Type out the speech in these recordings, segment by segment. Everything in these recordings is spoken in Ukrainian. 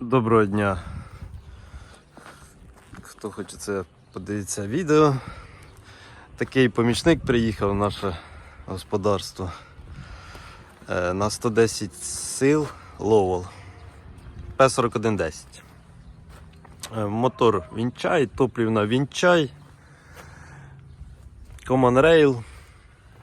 Доброго дня. Хто хоче це подивитися відео. Такий помічник приїхав в наше господарство Е, на 110 сил Ловол П4110. Е, Мотор Вінчай, топлівна Вінчай, Common Rail,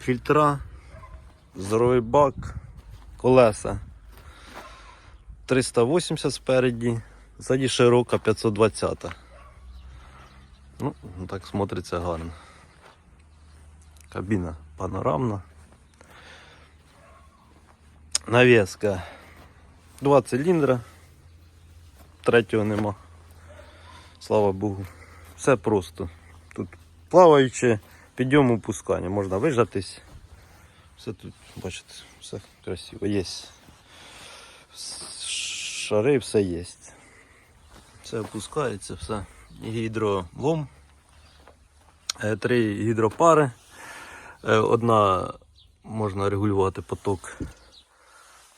фільтра, здоровий бак, колеса. 380 спереді, ззаді широка 520. Ну, так смотриться гарно. Кабіна панорамна. Навеска 2 циліндра. Третього нема. Слава Богу. Все просто. Тут плаваюче, підйом опускання. Можна вижатись. Все тут, бачите, все красиво. Є шари, все є. Все опускається, все. Гідролом. Е, Три гідропари. Е, Одна можна регулювати поток.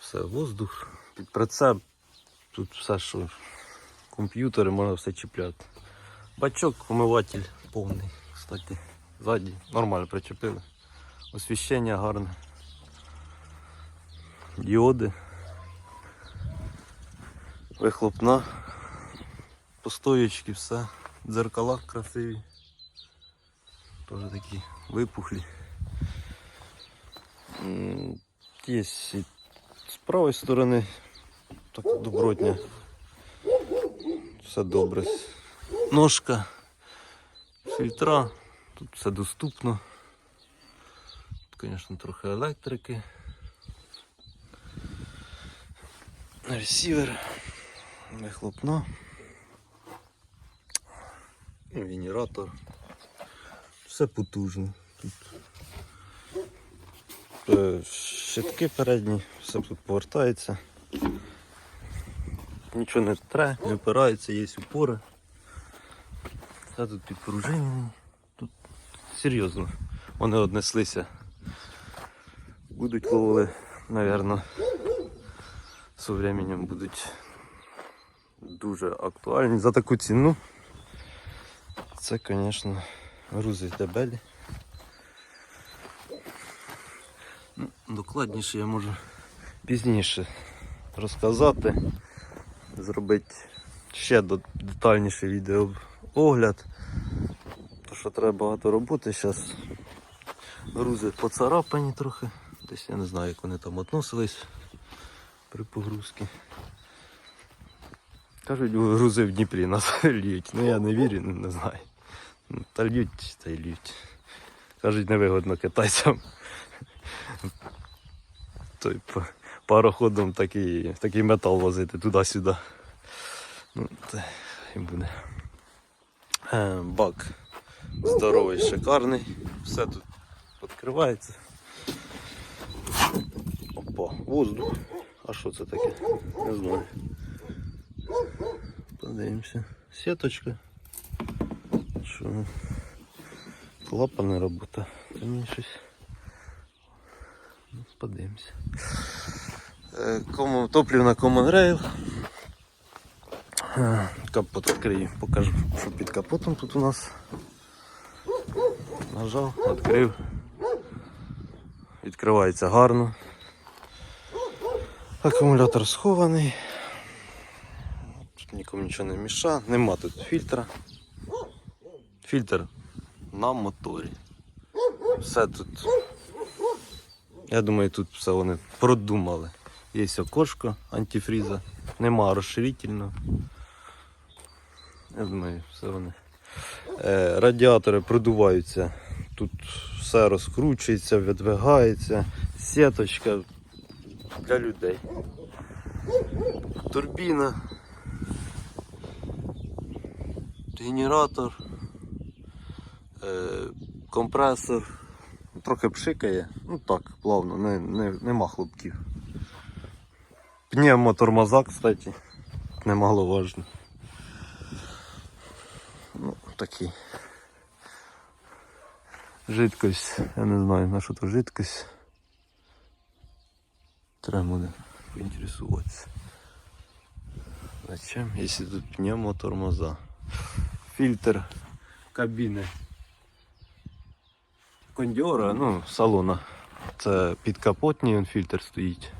Все, воздух, під прицеп. Тут все, що комп'ютери, можна все чіпляти. Бачок, омиватель повний, кстати. Ззаді нормально причепили. Освіщення гарне. Діоди. Вихлопна. Постоячки, все. Дзеркала красиві. Теж такі випухлі. Є з правої сторони так добротня. Все добре. Ножка, фільтра, тут все доступно. Тут, звісно, трохи електрики. Ресівер, вихлопна. Генератор. Все потужно. Тут е, щитки передні, все тут повертається. Нічого не тре, не опирається, є упори. Все тут підпружинені. Тут серйозно. Вони однеслися. Будуть ловили, мабуть, з временем будуть дуже актуальні. За таку ціну. Це, звісно, грузи дебелі. Ну, Докладніше я можу пізніше розказати, зробити ще до- детальніший відеоогляд. То що треба багато роботи зараз. Грузи поцарапані трохи. Десь я не знаю, як вони там относились при погрузці. Кажуть, грузи в Дніпрі нас льють. Ну я не вірю, не, знаю. Ну, Та льють, та й льють. Кажуть, невигодно китайцям. Той пароходом такий, такий метал возити туди-сюди. Ну, і буде. Е, бак здоровий, шикарний. Все тут відкривається. Опа, воздух. А що це таке? Не знаю. Подивимося. Сіточка. Що? Клапан не робота. Мені щось. Ну, Подивимося. Е, Кому, топлівна Common Rail. Е, Капот відкрию, покажу, що під капотом тут у нас. Нажав, відкрив. Відкривається гарно. Акумулятор схований. Нікому нічого не мішає. Нема тут фільтра. Фільтр на моторі. Все тут. Я думаю, тут все вони продумали. Є окошко антифріза, нема розширительного. Я думаю, все вони. Е, радіатори продуваються. Тут все розкручується, видвигається, сіточка для людей. Турбіна, генератор, е, компресор. Трохи пшикає, ну так, плавно, не, не, нема хлопків. Пневмотормоза, кстати, немаловажно. Ну, такий. Жидкость, я не знаю на що то жидкость. Треба буде поінтересуватися. Зачем, если тут пневмотормоза? Фильтр кабіни. Кондьора, ну, салона. Це підкапотній він фільтр стоїть.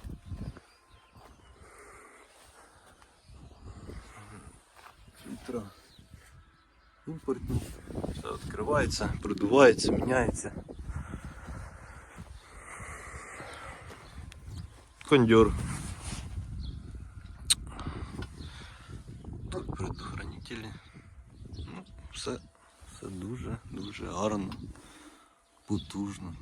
Фільтра. Імпортні. Все відкривається, продувається, міняється. Кондьор. Тут предохранителі. Все, все дуже, дуже гарно, потужно.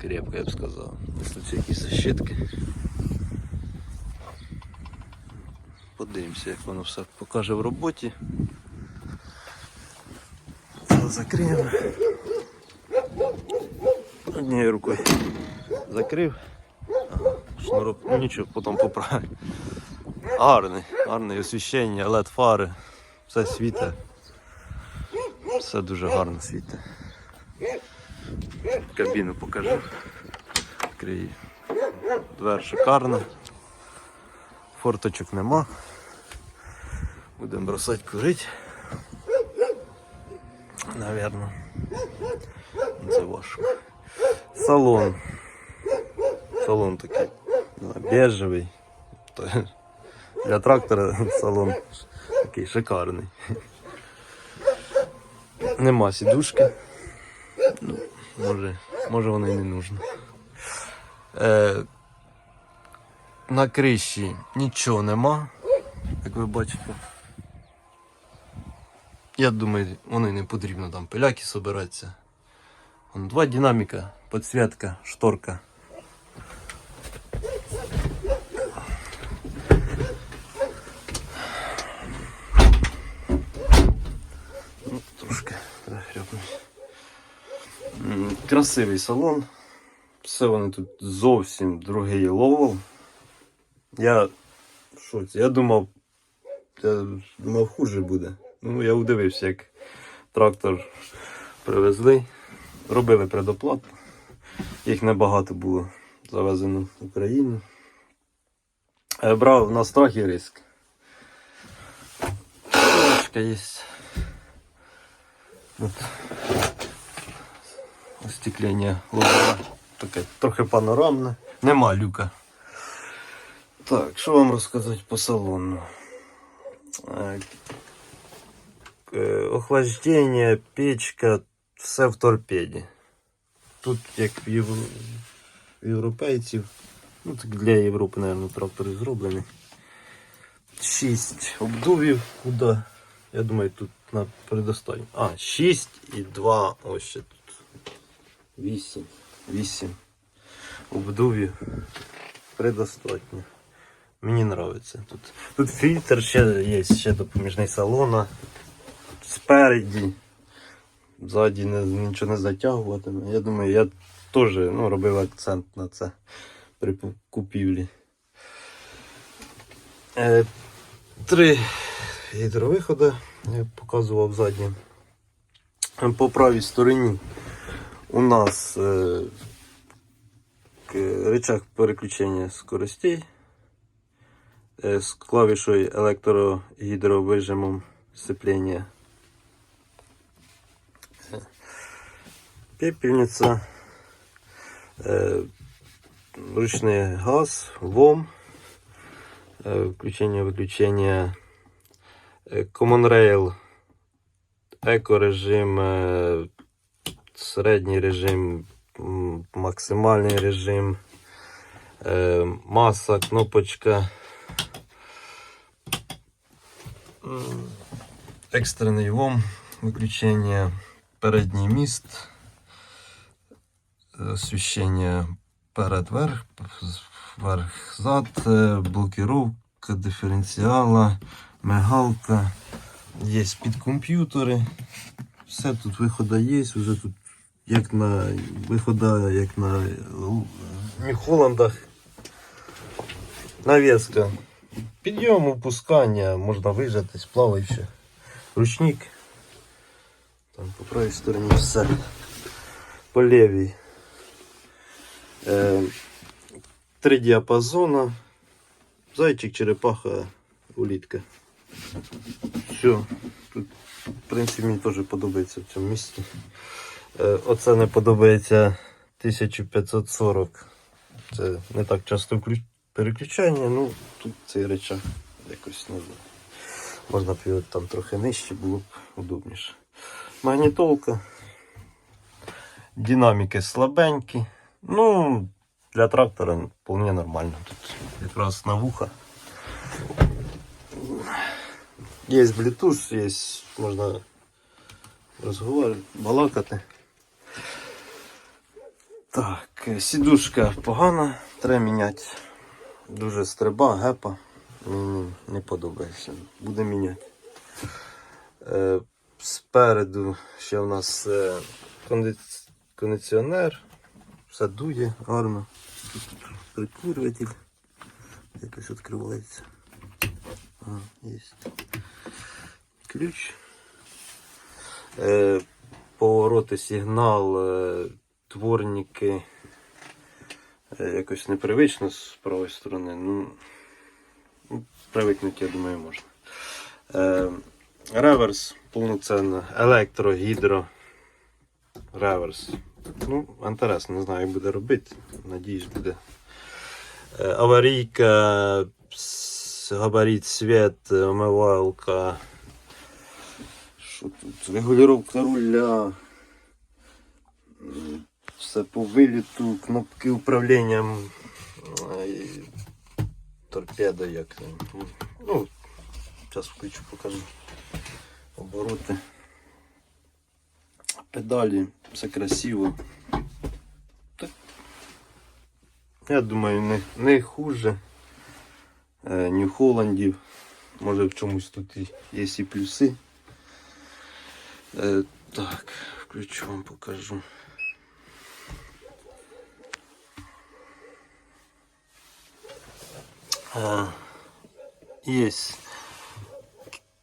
Крепко, я б сказав. Ось тут якісь защитки. Подивимося, як воно все покаже в роботі. Це закриємо. Однією рукою закрив. Ага, шнурок, ну нічого, потім поправив. Гарний, гарне освіщення, LED фари, все світе. Все дуже гарно світе. Кабіну покажу. Відкрию. Двер шикарна. Форточок нема. Будемо бросати курити. Наверно. Це важко. Салон. Салон такий знаю, бежевий. Для трактора салон такий шикарний. Нема сідушки. Ну, може, може воно і не нужно. Е, на криші нічого нема, як ви бачите. Я думаю, воно і не потрібно там пиляки собиратися. Два динаміка, підсвітка, шторка. Ну, трошки перехряпнусь. М, Красивий салон. Все вони тут зовсім другий ловол. Я шоці. Я думав, я думав хуже буде. Ну, я удивився, як трактор привезли. Робили предоплату. Їх небагато було завезено в Україну. Е, Брав на страх і риск. Трошки є. От. Остеклення лобова. Таке трохи панорамне. Нема люка. Так, що вам розказати по салону? Е, Охлаждення, печка, все в торпеді. Тут, як в євро- європейців, ну так для Європи, мабуть, трактори зроблені. Шість обдувів, куди? Я думаю, тут на предостатньо. А, 6 і 2, ось ще. 8. 8 обдувів. Предостатньо. Мені подобається. Тут, тут фільтр ще є, ще допоміжний салона. Спереді. Ззаді не, нічого не затягуватиме. Я думаю, я теж ну, робив акцент на це при купівлі. Е, три гідровиходи, я показував задні. По правій стороні у нас е, рычаг переключення скоростей е, з клавішою електрогідровижимом сцеплення. Пепельниця, е, ручний газ, ВОМ, е, включення-виключення, е, Common Rail, еко-режим, е, середній режим, максимальний режим, е, маса, кнопочка, екстрений ВОМ, виключення, передній міст, е, освіщення перед-верх, верх-зад, е, блокировка диференціала, мигалка, є підкомп'ютери. Все тут виходи є, вже тут як на вихода, як на Нью-Холландах. Навіска. Підйом, опускання, можна вижатись, плаваючи. Ручник. Там по правій стороні все. По лівій. Е, три діапазона. Зайчик, черепаха, улітка. Все. Тут, в принципі, мені теж подобається в цьому місці. Е, Оце не подобається 1540. Це не так часто переключання, ну тут цей речах якось не знаю. Можна б його там трохи нижче, було б удобніше. Магнітолка. Динаміки слабенькі. Ну, для трактора вполне нормально. Тут якраз на вуха. Є Bluetooth, є, можна розговорити, балакати. Так, е, сідушка погана, треба міняти. Дуже стриба, гепа. Мені не подобається. Буде міняти. Е, спереду ще в нас е, кондиц- кондиціонер. Все дує гарно. Тут прикурюватель. Якось відкривається. Ага, є. Ключ. Е, повороти, сигнал, е, дворники. Е, якось непривично з правої сторони. Ну, ну, привикнути, я думаю, можна. Е, реверс повноцінно, електро, гідро. Реверс. Ну, інтересно, не знаю, як буде робити. Надіюсь, буде. Е, аварійка, габарит, світ, омивалка. Що тут? Регулювання руля. Все по виліту, кнопки управління. м, е, Торпеда як. Ну, зараз включу, покажу. Обороти. Педалі, все красиво. Так, я думаю, не, не хуже е, Нью-Холландів. Може в чомусь тут є і плюси. Е, так, включу вам покажу. Є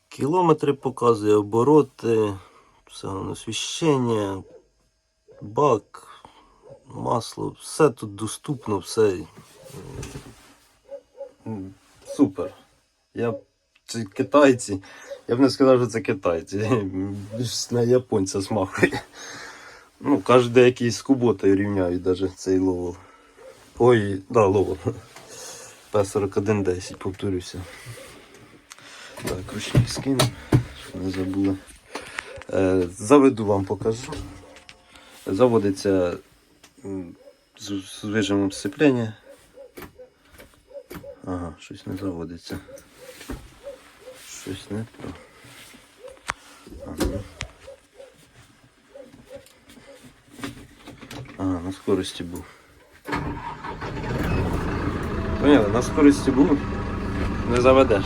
кілометри показує, обороти, освіщення, бак, масло, все тут доступно, все супер. Я це китайці. Я б не сказав, що це китайці. На японця смахує. Ну, кожен деякий з куботою рівняють навіть цей ловол. Ой, да, ловол. П4110, повторюся. Так, ручник скину, щоб не забули. Е, заведу вам покажу. Заводиться з, вижимом сцеплення. Ага, щось не заводиться. Щось не то. Ага, на скорості був. Понятно, на скорості був. Не заведеш.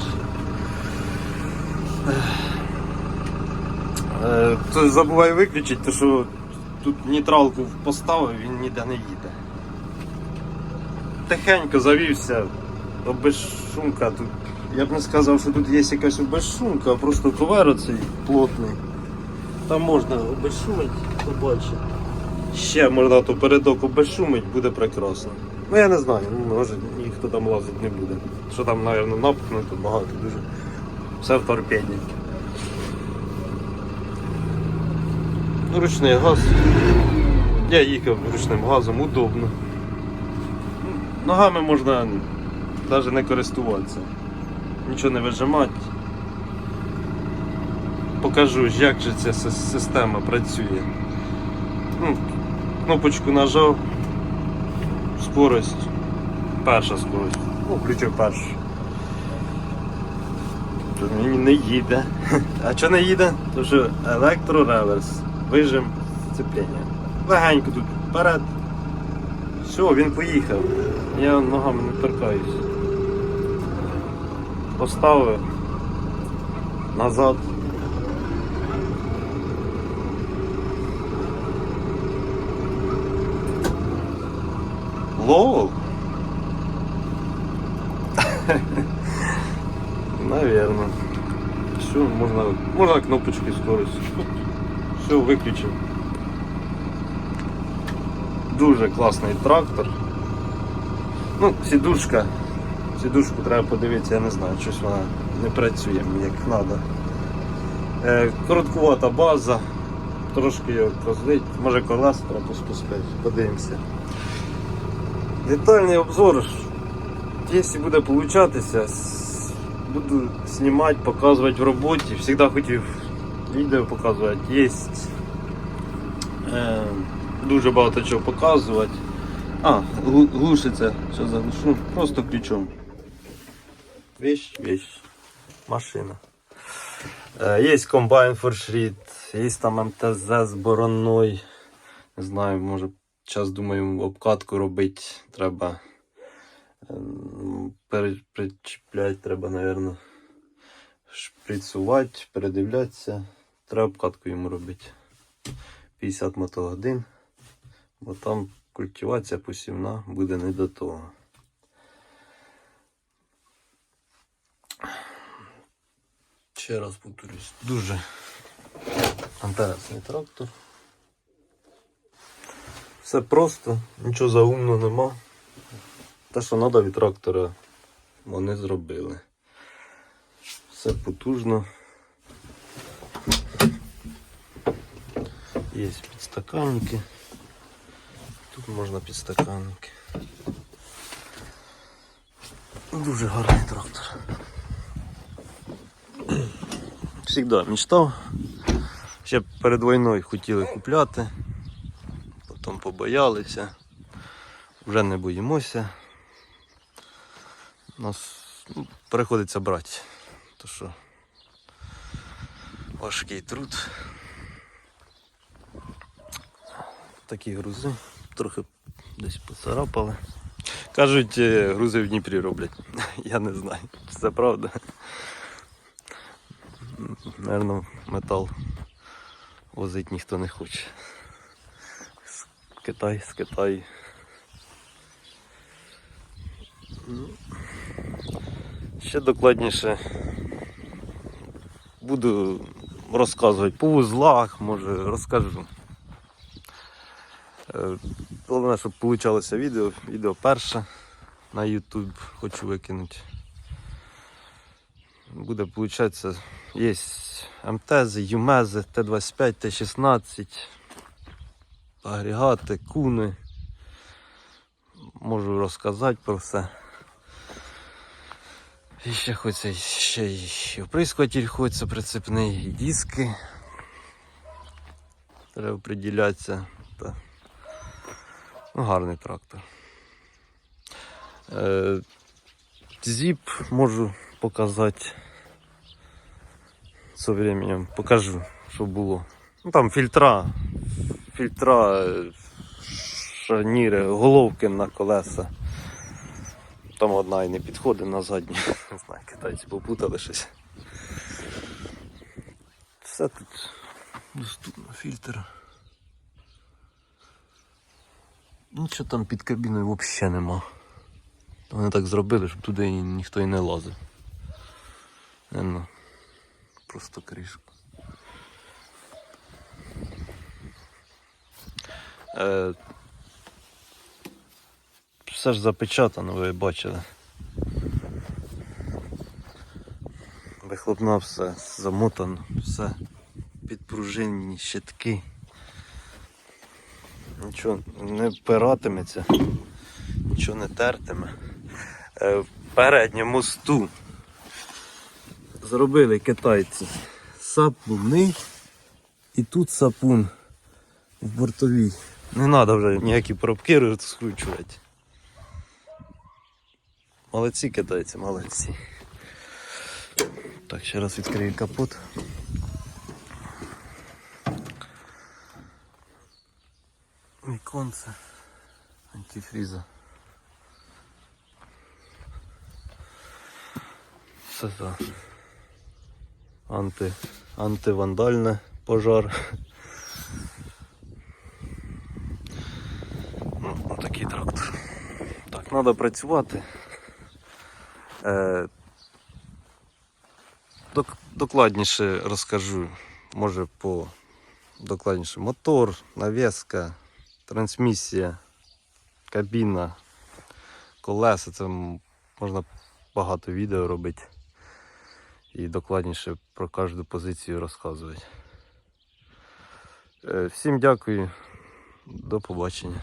Е, То забувай виключити, то що тут нейтралку поставив, він ніде не їде. Тихенько завівся, безшумка тут. Я б не сказав, що тут є якась безшумка, а просто ковер оцей плотний. Там можна обезшумити, побачити. Ще можна то передок обезшумить, буде прекрасно. Ну я не знаю, ну, може ніхто там лазить не буде. Що там, мабуть, напхнуто багато дуже. Все в торпеді. Ну, Ручний газ. Я їхав ручним газом, удобно. Ногами можна навіть не користуватися. Нічого не вижимати. Покажу, як же ця система працює. Ну, кнопочку нажав. Скорость. Перша скорость. Ну, включив першу. Тут мені не їде. А що не їде? Тому що електрореверс. Вижим сцеплення. Легенько тут вперед. Все, він поїхав. Я ногами не торкаюсь. Поставив. Назад. Ловол? Все, можно, можно кнопочкой скорость. Все, виключив. Дуже класний трактор. Ну, сідушка. Сідушку треба подивитися, я не знаю, щось вона не працює як треба. Е, короткувата база, трошки його розлить, може колеса треба поспускати, подивимося. Детальний обзор, якщо буде получатися, буду знімати, показувати в роботі. Всегда хотів відео показувати. Є е, дуже багато чого показувати. А, глушиться, що заглушу, просто ключом. Вещь, вещь, машина. Е, є комбайн форшріт, є там МТЗ з бороною. Не знаю, може, час думаю, обкатку робити треба. Причіпляти треба, мабуть, шприцувати, передивлятися. Треба обкатку йому робити. 50 мотогодин, бо там культивація посівна буде не до того. Ще раз повторюсь, дуже інтересний трактор. Все просто, нічого заумного нема. Те, що треба від трактора, вони зробили. Все потужно. Є підстаканники. Тут можна підстаканники. Дуже гарний трактор. Всегда мечтав. Ще перед війною хотіли купляти, потім побоялися. Вже не боїмося. Нас ну, приходиться брати. То що важкий труд. Такі грузи. Трохи десь поцарапали. Кажуть, е, грузи в Дніпрі роблять. Я не знаю. Чи Це правда. Наверно, метал возить ніхто не хоче. З Китай, з Китаю. Ще докладніше буду розказувати по вузлах, може розкажу. Е, Головне, щоб вийшло відео. Відео перше на YouTube хочу викинути. Буде виходить, є МТЗ, ЮМЕЗи, Т-25, Т-16, агрегати, куни. Можу розказати про все. І ще хочеться ще й оприскуватель хочеться прицепний, диски. Треба приділятися. Та... Ну, гарний трактор. Е, зіп можу показати. Со временем покажу, що було. Ну там фільтра, фільтра, е, шарніри, головки на колеса. Там одна і не підходить на задню. Не знаю, китайці попутали щось. Все тут доступно, фільтр. Нічого там під кабіною взагалі нема. Вони так зробили, щоб туди ніхто і не лазив. Наверно, просто кришка. Е, все ж запечатано, ви бачили. Вихлопна все замотано, все підпружинні щитки. Нічого не впиратиметься, нічого не тертиме. Е, в передньому мосту зробили китайці сапуни і тут сапун в бортовій. Не треба вже ніякі пробки розкручувати. Молодці китайці, молодці. Так, ще раз відкрию капот. Віконце антифріза. Все за анти, антивандальне пожар. Ну, такий трактор. Так, треба працювати. Е, док, докладніше розкажу, може по докладніше мотор, навіска, трансмісія, кабіна, колеса. Це можна багато відео робити і докладніше про кожну позицію розказувати. Е, Всім дякую, до побачення.